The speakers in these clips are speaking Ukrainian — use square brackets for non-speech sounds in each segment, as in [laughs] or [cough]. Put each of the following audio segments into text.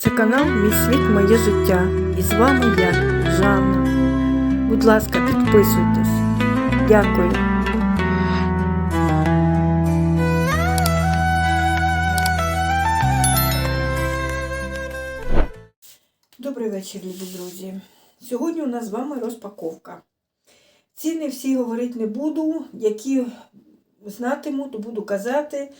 Це канал Мій світ, моє життя. І з вами я, Жанна. Будь ласка, підписуйтесь. Дякую. Добрий вечір, любі друзі. Сьогодні у нас з вами розпаковка. Ціни всі говорити не буду, які знатиму, то буду казати.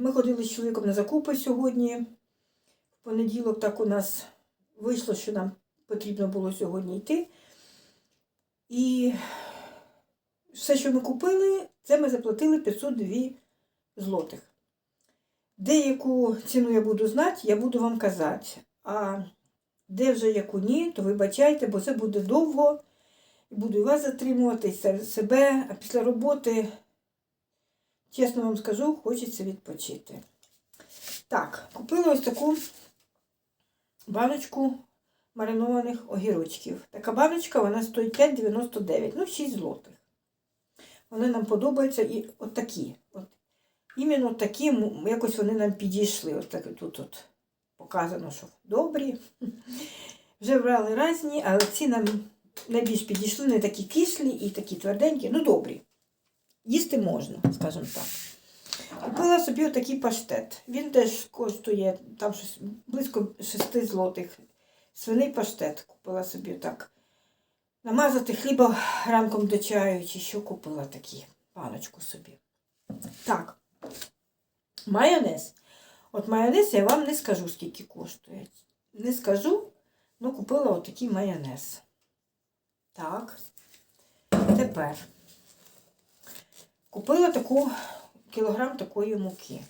Ми ходили з чоловіком на закупи сьогодні. В понеділок так у нас вийшло, що нам потрібно було сьогодні йти. І все, що ми купили, це ми заплатили 502 злотих. Деяку ціну я буду знати, я буду вам казати. А де вже яку ні, то вибачайте, бо це буде довго. І буду і вас затримувати, і себе. А після роботи, чесно вам скажу, хочеться відпочити. Так, купила ось таку баночку маринованих огірочків. Така баночка, вона стоїть 5,99, ну 6 злотих. Вони нам подобаються і от такі. От. Іменно такі, якось вони нам підійшли. От так тут от показано, що добрі. [laughs] Вже брали різні, але ці нам найбільш підійшли, не такі кислі і такі тверденькі, ну добрі. Їсти можна, скажімо так. Купила собі отакий паштет. Він теж коштує там щось близько 6 злотих. Свиний паштет купила собі так. Намазати хліба ранком до чаю, чи що купила такі паночку собі. Так. Майонез. От майонез я вам не скажу, скільки коштує. Не скажу, ну купила отакий майонез. Так. Тепер купила таку кілограм такої муки.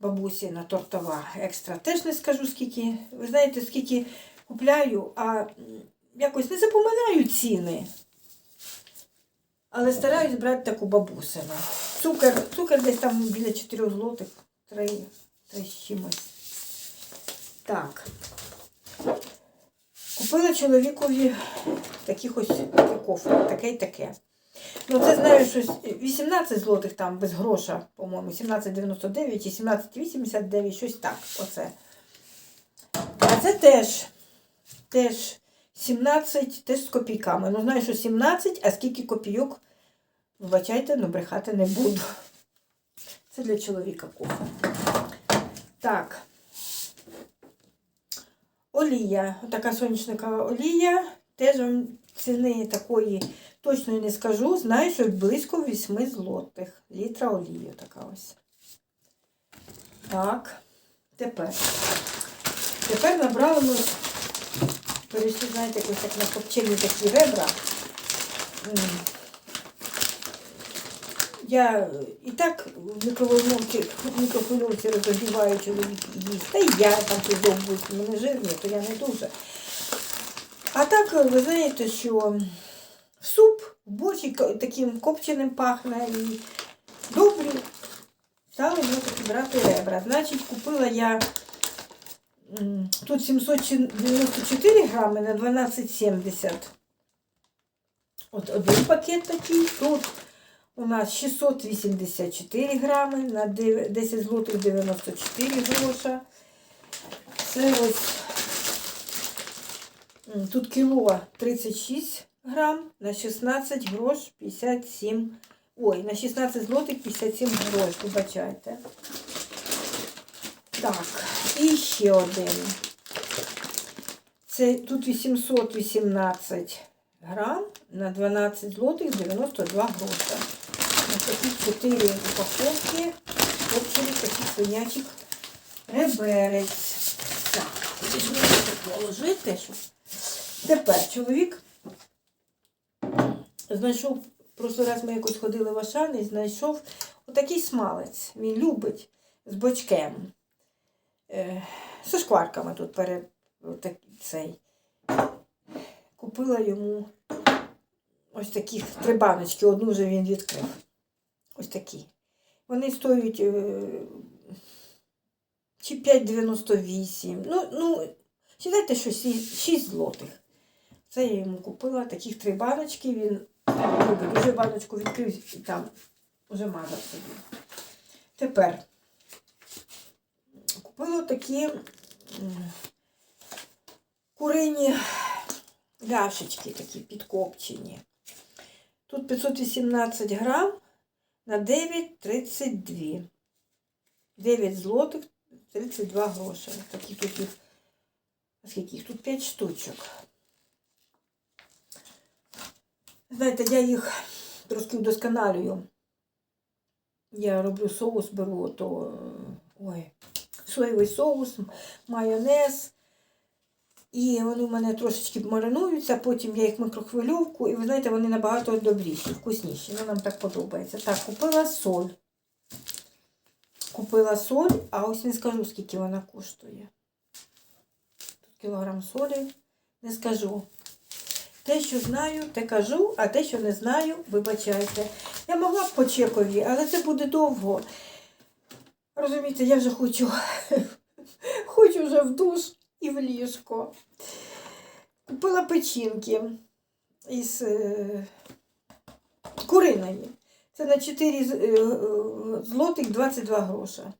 Бабусіна тортова екстра. Теж не скажу, скільки. Ви знаєте, скільки купляю, а якось не запоминаю ціни. Але стараюсь брати таку бабусину. Цукор, цукор десь там біля 4 злотих, 3, 3 з чимось. Так. Купила чоловікові таких ось кофе, таке і таке. Ну, це знаю, що 18 злотих там без гроша, по-моєму, 17,99 і 17,89, щось так. Оце. А це теж, теж 17, теж з копійками. Ну, знаю, що 17, а скільки копійок, вибачайте, ну брехати не буду. Це для чоловіка кофе. Так. Олія. Така соняшникова олія. Теж ціни такої точно не скажу. Знаю, що близько 8 злотих. Літра олії така ось. Так. Тепер. Тепер набрали ми. Перейшли, знаєте, якось так на копчені такі ребра. Я і так в мікроволновці, в мікрохвильовці розогріваю чоловік їсть. Та й я там підовбуюсь, мене жирні, то я не дуже. А так, ви знаєте, що суп, в таким копченим пахне і добрі. Стали ми таки брати ребра. Значить, купила я тут 794 грами на 12,70. От один пакет такий. Тут у нас 684 грами на 10 злотих 94 гроша. Це ось тут кіло 36 грам, на 16 грош 57. Ой, на 16 злотих 57 грош, вибачайте. Так, і ще один. Це тут 818 грам на 12 злотих 92 гроша. Ось такі 4 упаковки. Копчений такий свинячик реберець. Так, положити? Тепер чоловік знайшов, прошлий раз ми якось ходили в Ашан і знайшов отакий смалець. Він любить з бочком. Е, зі шкварками тут перед отак, цей. Купила йому ось таких три баночки, одну вже він відкрив. Ось такі. Вони стоять е, чи 5,98. Ну, ну, сідайте, що 6 злотих. Це я йому купила таких три баночки. Він любить. Уже баночку відкрив і там вже мазав собі. Тепер купила такі курині ляшечки такі підкопчені. Тут 518 грам на 9,32. 9 злотих 32 гроші. Такі тут їх. Скільки їх? Тут 5 штучок. Знаєте, я їх трошки вдосконалюю. Я роблю соус, беру то ой, соєвий соус, майонез. І вони в мене трошечки маринуються, потім я їх микрохвильовку, і ви знаєте, вони набагато добріші, вкусніші. Ну, нам так подобається. Так, купила соль. Купила соль, а ось не скажу, скільки вона коштує. Тут кілограм солі. Не скажу. Те, що знаю, те кажу, а те, що не знаю, вибачайте. Я могла б по чекові, але це буде довго. Розумієте, я вже хочу, [laughs] хочу вже в душ і в ліжко. Купила печінки із е, куриної. Це на 4 з- е, злотих 22 гроша.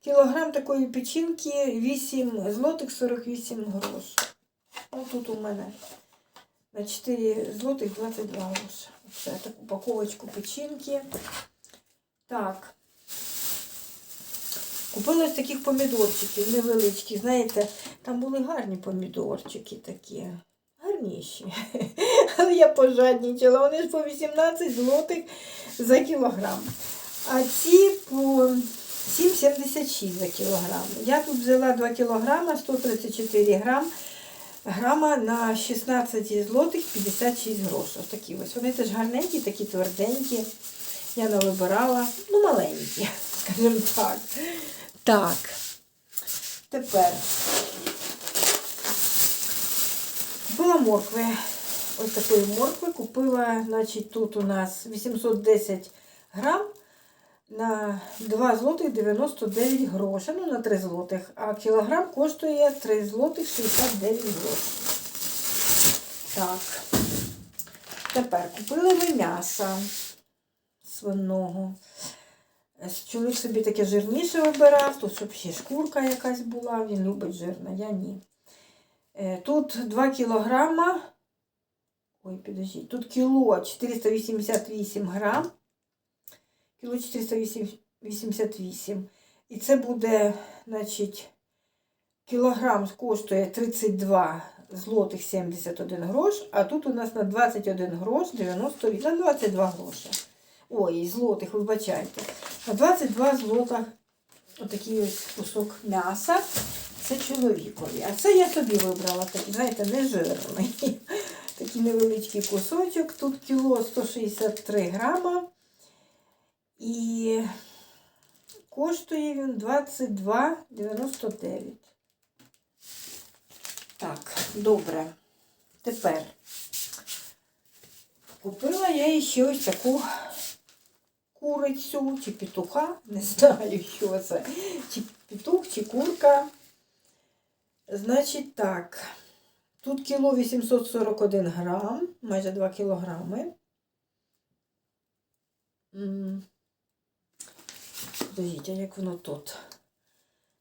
Кілограм такої печінки 8 злотих 48 грош. Ось тут у мене на 4 злотих 22 гроші. Це таку упаковочку печінки. Так. Купила ось таких помідорчиків невеличкі. Знаєте, там були гарні помідорчики такі. Гарніші. [laughs] Але я пожаднічала. Вони ж по 18 злотих за кілограм. А ці по 7,76 за кілограм. Я тут взяла 2 кілограма, 134 грам. Грама на 16 злотих 56 грошей. Такі ось. Вони теж гарненькі, такі тверденькі. Я не вибирала. Ну, маленькі, [laughs] скажімо так. Так. Тепер купила моркви. Ось такої моркви. Купила, значить, тут у нас 810 грам на 2 злотих 99 грошей. Ну, на 3 злотих. А кілограм коштує 3 злотих 69 грошей. Так. Тепер купили ми м'яса свиного. Е, Чоловік собі таке жирніше вибирав, тут щоб ще шкурка якась була, він любить жирне, я ні. Е, Тут 2 кілограма. Ой, підождіть, тут кіло 488 грам. Кіло 488. І це буде, значить, кілограм коштує 32 злотих 71 грош, а тут у нас на 21 грош 98, на 22 гроші. Ой, злотих, вибачайте. На 22 злота отакий ось кусок м'яса. Це чоловікові. А це я собі вибрала такий, знаєте, не жирний. [laughs] Такий невеличкий кусочок. Тут кіло 163 грама. І коштує він 22,99. Так, добре. Тепер купила я ще ось таку курицю чи петуха, не знаю, що це. Чи петух, чи курка. Значить так, тут кіло 841 грам, майже 2 кілограми. Подождіть, а як воно тут?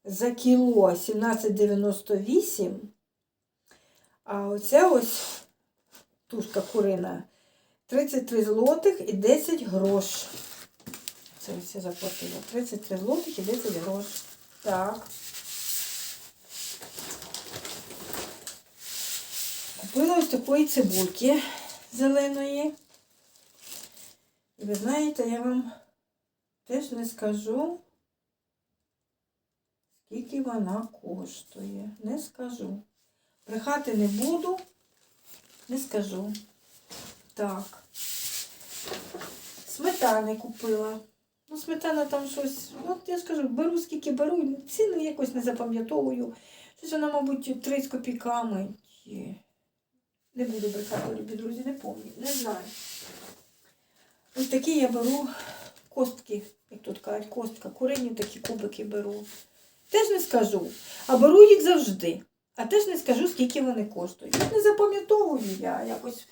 За кіло 17,98. А оця ось тушка курина 33 злотих і 10 грош. Це ось я заплатила. 33 злотих і 10 грош. Так. Купила ось такої цибульки зеленої. І ви знаєте, я вам теж не скажу, скільки вона коштує. Не скажу. Брехати не буду, не скажу. Так. Сметани купила. Ну, сметана там щось. Ну, от я скажу, беру скільки беру, ціни якось не запам'ятовую. Щось вона, мабуть, 3 з копійками. Не буду брехати, любі друзі, не пам'ятаю, не знаю. Ось такі я беру костки, тут кажуть, костка, курині такі кубики беру. Теж не скажу. А беру їх завжди. А теж не скажу, скільки вони коштують. Їх не запам'ятовую я якось.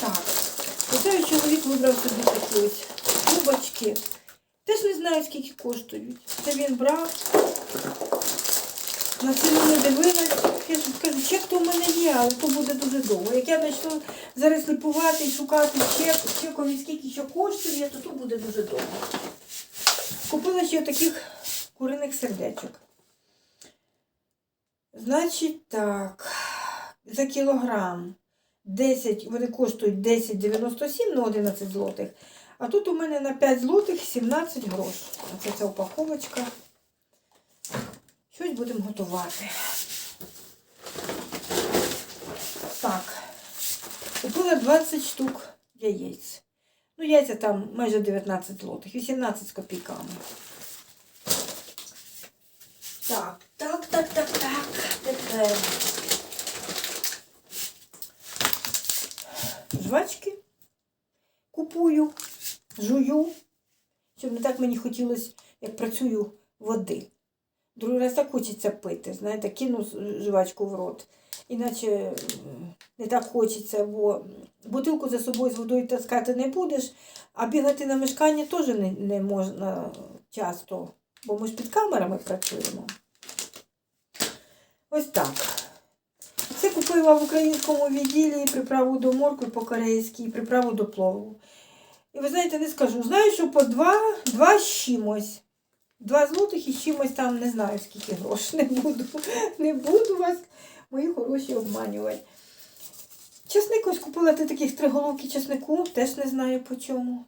Так. Оце чоловік вибрав собі такі ось трубочки. Теж не знаю, скільки коштують. Це він брав. На ціну не дивилась. Я ж кажу, чек то в мене є, але то буде дуже довго. Як я почну зараз ліпувати і шукати чек, чекові скільки що коштує, то то буде дуже довго. Купила ще таких куриних сердечок. Значить так, за кілограм 10, вони коштують 10,97 на 11 злотих. А тут у мене на 5 злотих 17 грош. Оце ця упаковочка. Щось будемо готувати. Так. Купила 20 штук яєць. Ну, яйця там майже 19 злотих, 18 з копійками. Так, так, так, так, так. Тепер. Жвачки купую, жую, щоб не так мені хотілося, як працюю води. Другий раз так хочеться пити, знаєте, кину жвачку в рот. Іначе не так хочеться, бо бутилку за собою з водою таскати не будеш, а бігати на мешкання теж не, не можна часто, бо ми ж під камерами працюємо. Ось так. Це купила в українському відділі приправу до моркви по-корейськи, приправу до плову. І ви знаєте, не скажу, знаю, що по два, два з. Два злотих і чимось там не знаю, скільки грошей. Не буду, не буду вас, мої хороші, обманювати. Чесник ось купила ти таких три головки чеснику, теж не знаю по чому.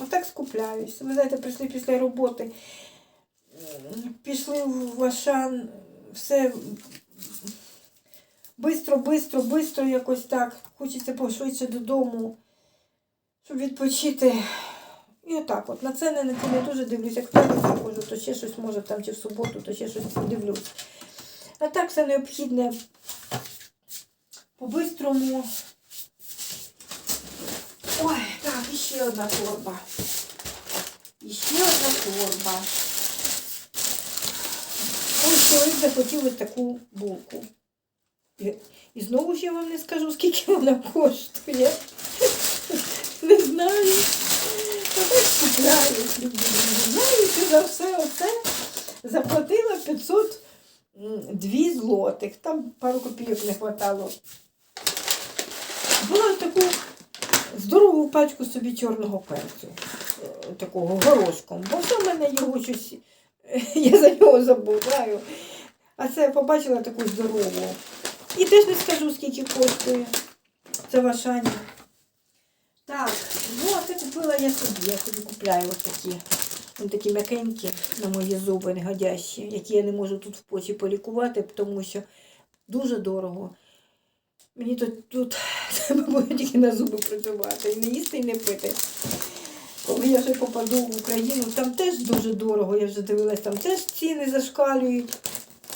Отак скупляюсь. Ви знаєте, прийшли після роботи, пішли в Ашан, все бистро, бистро, бистро якось так. Хочеться пошвидше додому, щоб відпочити. І отак от. На це не, не, не дуже дивлюся. Як вторник заходжу, то ще щось може там чи в суботу, то ще щось подивлюсь. А так все необхідне по-бистрому. Ой, так, ще одна торба. І ще одна торба. Ось чоловік захотів ось таку булку. І, і знову ж я вам не скажу, скільки вона коштує. [laughs] Не знаю. Купляють люди. Не за все оце заплатила 502 злотих. Там пару копійок не хватало. Була таку здорову пачку собі чорного перцю. е, Такого горошком. Бо що в мене його щось. [laughs] Я за нього забуваю. А це побачила таку здорову. І теж не скажу, скільки коштує. Це в Ашані. Так, ну а це я собі. Я собі купляю ось такі. Вони такі м'якенькі на мої зуби негодящі, які я не можу тут в поті полікувати, тому що дуже дорого. Мені тут, тут [laughs] треба буде тільки на зуби працювати. І не їсти, і не пити. Коли я вже попаду в Україну, там теж дуже дорого, я вже дивилась, там теж ціни зашкалюють.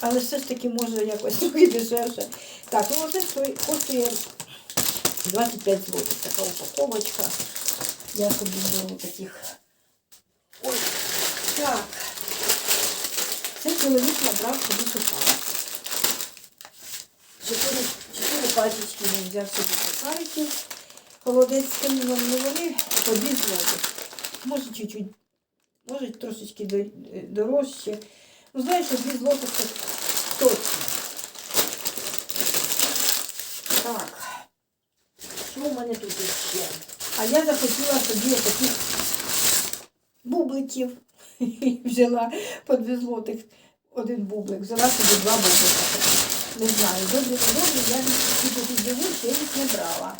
Але все ж таки може якось [laughs] трохи дешевше. Так, ну оце коштує 25 злотих така упаковочка. Я собі беру таких. Ой, так. Це чоловік набрав собі сухарик. Чотири, чотири пачечки він взяв собі сухариків. Холодець з каміном, ну по 2 злотих. Може чуть-чуть, може трошечки до- дорожче. Ну, знаєш, що 2 злотих це точно. Так. Що в мене тут іще? А я захотіла собі таких бубликів. [laughs] Взяла по 2 злотих один бублик. Взяла собі два бублика. Не знаю, добре, не добре, я їх тут живу, я їх не брала.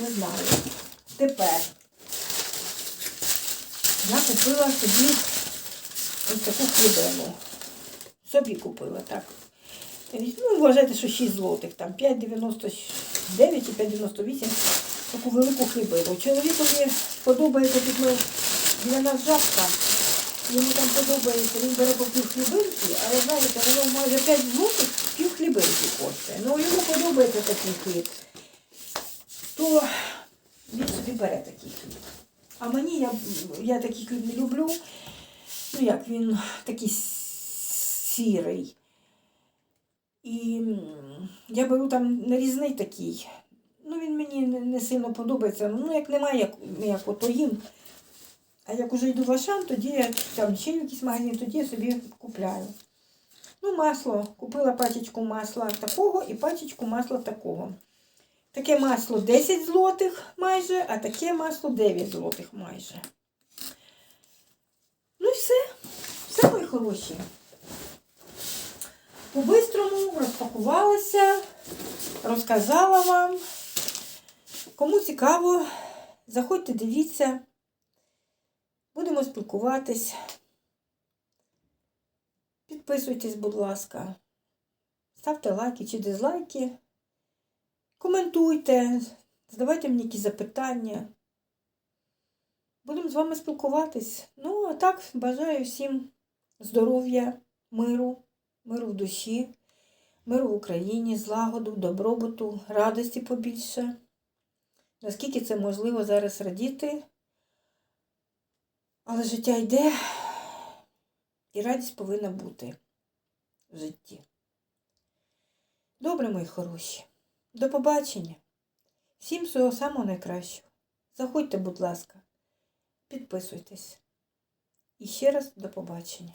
Не знаю. Тепер я купила собі ось таку хлібину. Собі купила, так. Ну, вважайте, що 6 злотих, там 5,96. 9,598 таку велику хлібину. Чоловікові подобається тут ми для нас жабка. Йому там подобається, він бере по пів хлібинки, але знаєте, воно майже 5 злотих пів хлібинки коштує. Ну йому подобається такий хліб, то він собі бере такий хліб. А мені я я такий хліб не люблю. Ну як він такий сірий. І я беру там нарізний такий. Ну, він мені не, сильно подобається. Ну, як немає, як, ото їм. А як уже йду в Ашан, тоді я там ще якийсь магазин, тоді я собі купляю. Ну, масло. Купила пачечку масла такого і пачечку масла такого. Таке масло 10 злотих майже, а таке масло 9 злотих майже. Ну і все. Все, мої хороші. По-бистрому розпакувалася, розказала вам. Кому цікаво, заходьте, дивіться. Будемо спілкуватись. Підписуйтесь, будь ласка. Ставте лайки чи дизлайки. Коментуйте, задавайте мені якісь запитання. Будемо з вами спілкуватись. Ну, а так, бажаю всім здоров'я, миру, миру в душі, миру в Україні, злагоду, добробуту, радості побільше. Наскільки це можливо зараз радіти. Але життя йде, і радість повинна бути в житті. Добре, мої хороші. До побачення. Всім всього самого найкращого. Заходьте, будь ласка, підписуйтесь. І ще раз до побачення.